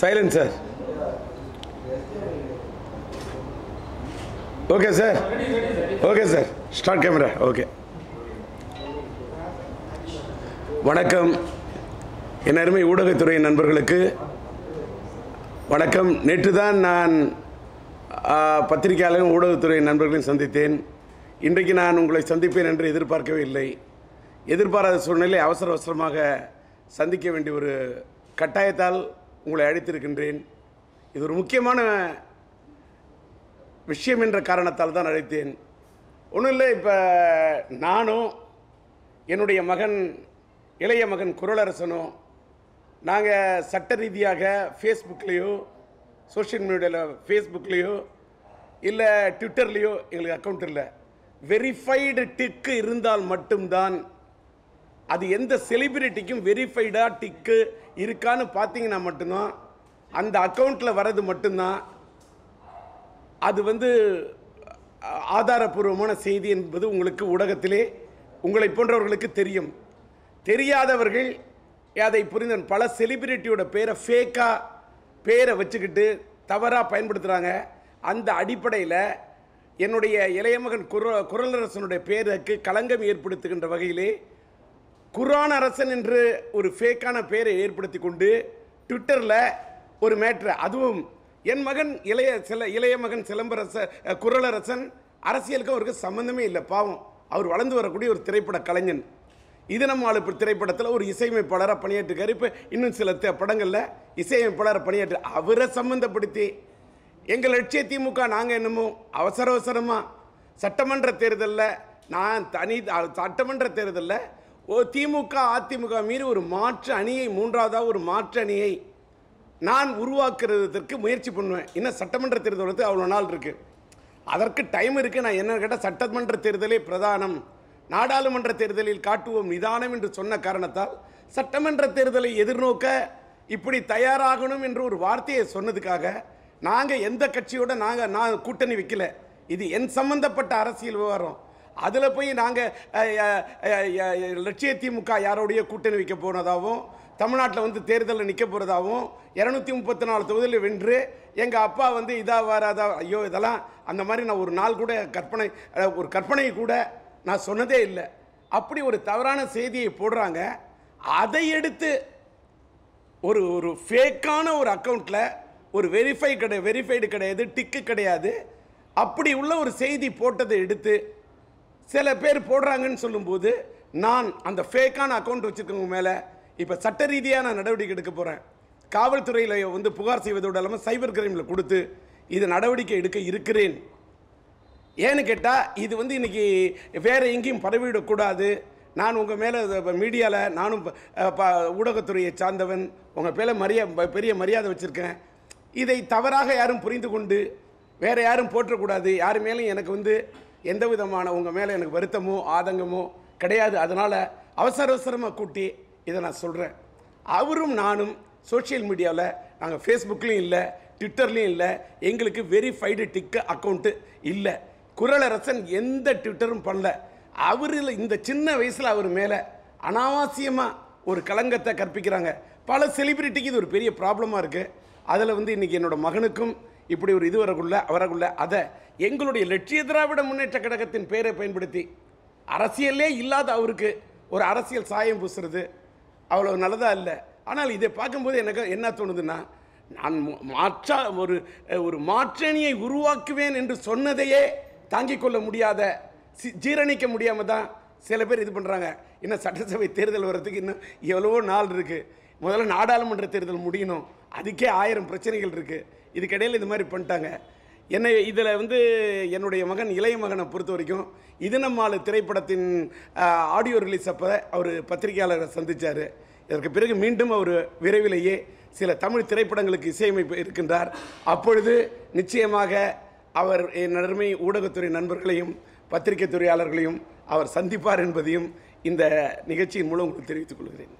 Silent sir okay sir okay sir start camera okay வணக்கம். என் அருமை ஊடகத்துறை நண்பர்களுக்கு வணக்கம். நேற்று தான் நான் பத்திரிகையாளரும் ஊடகத்துறை நண்பர்களையும் சந்தித்தேன். இன்றைக்கு நான் உங்களை சந்திப்பேன் என்று எதிர்பார்க்கவே இல்லை. எதிர்பாராத சூழ்நிலை அவசர அவசரமாக சந்திக்க வேண்டிய ஒரு கட்டாயத்தால் உங்களை அழைத்திருக்கின்றேன். இது ஒரு முக்கியமான விஷயம் என்ற காரணத்தால் தான் அழைத்தேன். ஒன்றும் இல்லை இப்போ நானும் என்னுடைய மகன் இளைய மகன் குரலரசனும் நாங்கள் சட்ட ரீதியாக ஃபேஸ்புக்லேயோ சோஷியல் மீடியாவில் ஃபேஸ்புக்லேயோ இல்லை ட்விட்டர்லேயோ எங்களுக்கு அக்கௌண்ட் இல்லை. வெரிஃபைடு டிக்கு இருந்தால் மட்டும்தான் அது எந்த செலிபிரிட்டிக்கும் வெரிஃபைடாக டிக்கு இருக்கான்னு பார்த்தீங்கன்னா மட்டும்தான் அந்த அக்கௌண்ட்டில் வர்றது மட்டும்தான் அது வந்து ஆதாரபூர்வமான செய்தி என்பது உங்களுக்கு ஊடகத்திலே உங்களை போன்றவர்களுக்கு தெரியும். தெரியாதவர்கள் அதை புரிந்த பல செலிபிரிட்டியோட பேரை ஃபேக்காக பேரை வச்சுக்கிட்டு தவறாக பயன்படுத்துகிறாங்க அந்த அடிப்படையில் என்னுடைய இளைய மகன் குர குரலரசனுடைய பேருக்கு களங்கம் ஏற்படுத்துகின்ற வகையிலே குரான் அரசன் என்று ஒரு ஃபேக்கான பெயரை ஏற்படுத்தி கொண்டு ட்விட்டரில் ஒரு மேட்ரு அதுவும் என் மகன் இளைய சில இளைய மகன் சிலம்பரச குரலரசன் அரசியலுக்கு அவருக்கு சம்மந்தமே இல்லை பாவம். அவர் வளர்ந்து வரக்கூடிய ஒரு திரைப்பட கலைஞன். இது நம்ம ஆளு திரைப்படத்தில் ஒரு இசையமைப்பாளராக பணியாற்றிருக்காரு. இப்போ இன்னும் சில த- படங்களில் இசையமைப்பாளராக பணியாற்று அவரை சம்மந்தப்படுத்தி எங்கள் லட்சிய திமுக நாங்கள் என்னமோ அவசர அவசரமாக சட்டமன்ற தேர்தலில் நான் தனி சட்டமன்ற தேர்தலில் ஓ திமுக அதிமுக மீறி ஒரு மாற்று அணியை மூன்றாவதாக ஒரு மாற்று அணியை நான் உருவாக்குறதுக்கு முயற்சி பண்ணுவேன். இன்னும் சட்டமன்ற தேர்தல் வந்து அவ்வளோ நாள் இருக்குது அதற்கு டைம் இருக்குது நான் என்ன கேட்டால் சட்டமன்ற தேர்தலே பிரதானம். நாடாளுமன்ற தேர்தலில் காட்டுவோம் நிதானம் என்று சொன்ன காரணத்தால் சட்டமன்ற தேர்தலை எதிர்நோக்க இப்படி தயாராகணும் என்று ஒரு வார்த்தையை சொன்னதுக்காக நாங்கள் எந்த கட்சியோட நாங்கள் நான் கூட்டணி வைக்கல. இது என் சம்பந்தப்பட்ட அரசியல் விவகாரம். அதில் போய் நாங்கள் லட்சிய திமுக யாரோடைய கூட்டணி வைக்க போனதாகவும் தமிழ்நாட்டில் வந்து தேர்தலில் நிற்க போகிறதாகவும் இரநூத்தி முப்பத்தி நாலு தொகுதியில் வென்று எங்கள் அப்பா வந்து இதாக வராதா ஐயோ இதெல்லாம் அந்த மாதிரி நான் ஒரு நாள் கூட கற்பனை ஒரு கற்பனை கூட நான் சொன்னதே இல்லை. அப்படி ஒரு தவறான செய்தியை போடுறாங்க. அதை எடுத்து ஒரு ஒரு ஃபேக்கான ஒரு அக்கௌண்ட்டில் ஒரு வெரிஃபை கிடையாது வெரிஃபைடு கிடையாது டிக்கு கிடையாது. அப்படி உள்ள ஒரு செய்தி போட்டதை எடுத்து சில பேர் போடுறாங்கன்னு சொல்லும்போது நான் அந்த ஃபேக்கான அக்கௌண்ட் வச்சுருக்கவங்க மேலே இப்போ சட்ட ரீதியாக நான் நடவடிக்கை எடுக்க போகிறேன் காவல்துறையில் வந்து புகார் செய்வதோடு இல்லாமல் சைபர் கிரைமில் கொடுத்து இது நடவடிக்கை எடுக்க இருக்கிறேன். ஏன்னு கேட்டால் இது வந்து இன்றைக்கி வேறு எங்கேயும் பரவிடக்கூடாது. நான் உங்கள் மேலே மீடியாவில் நானும் ப- ஊடகத்துறையை சார்ந்தவன் உங்கள் மேலே மரியா பெரிய மரியாதை வச்சுருக்கேன். இதை தவறாக யாரும் புரிந்து கொண்டு வேற யாரும் போற்றக்கூடாது. யார் மேலும் எனக்கு வந்து எந்த விதமான உங்கள் மேலே எனக்கு வருத்தமோ ஆதங்கமோ கிடையாது. அதனால் அவசர அவசரமாக கூட்டி இதை நான் சொல்கிறேன் அவரும் நானும் சோஷியல் மீடியாவில் நாங்கள் ஃபேஸ்புக்லேயும் இல்லை ட்விட்டர்லேயும் இல்லை எங்களுக்கு வெரிஃபைடு டிக்கு அக்கௌண்ட்டு இல்லை. குரலரசன் எந்த ட்விட்டரும் பண்ணல. அவரில் இந்த சின்ன வயசில் அவர் மேலே அனாவசியமாக ஒரு களங்கத்தை கற்பிக்கிறாங்க. பல செலிபிரிட்டிக்கு இது ஒரு பெரிய ப்ராப்ளமாக இருக்குது அதில் வந்து இன்றைக்கி என்னோட மகனுக்கும் இப்படி ஒரு இது வரக்குள்ள வரக்குள்ள அதை எங்களுடைய லட்சிய திராவிட முன்னேற்ற கழகத்தின் பெயரை பயன்படுத்தி அரசியலே இல்லாத அவருக்கு ஒரு அரசியல் சாயம் பூசுறது அவ்வளோ நல்லதாக இல்லை. ஆனால் இதை பார்க்கும்போது எனக்கு என்ன தோணுதுன்னா நான் மாற்றா ஒரு ஒரு மாற்றணியை உருவாக்குவேன் என்று சொன்னதையே தாங்கிக் கொள்ள முடியாத சி- ஜீரணிக்க முடியாமல் தான் சில பேர் இது பண்ணுறாங்க இன்னும் சட்டசபை தேர்தல் வர்றதுக்கு இன்னும் எவ்வளவோ நாள் இருக்குது முதல்ல நாடாளுமன்ற தேர்தல் முடியணும். அதுக்கே ஆயிரம் பிரச்சனைகள் இருக்குது இதுக்கிடையில் இது மாதிரி பண்ணிட்டாங்க. என்னை இதில் வந்து என்னுடைய மகன் இளைய மகனை பொறுத்த வரைக்கும் இது நம்மால் திரைப்படத்தின் ஆடியோ ரிலீஸ் அப்போ அவர் பத்திரிகையாளரை சந்தித்தார் இதற்கு பிறகு மீண்டும் அவர் விரைவிலேயே சில தமிழ் திரைப்படங்களுக்கு இசையமைப்பு இருக்கின்றார். அப்பொழுது நிச்சயமாக அவர் என் ஊடகத்துறை நண்பர்களையும் பத்திரிகை துறையாளர்களையும் அவர் சந்திப்பார் என்பதையும் இந்த நிகழ்ச்சியின் மூலம் உங்களுக்கு தெரிவித்துக் கொள்கிறேன்.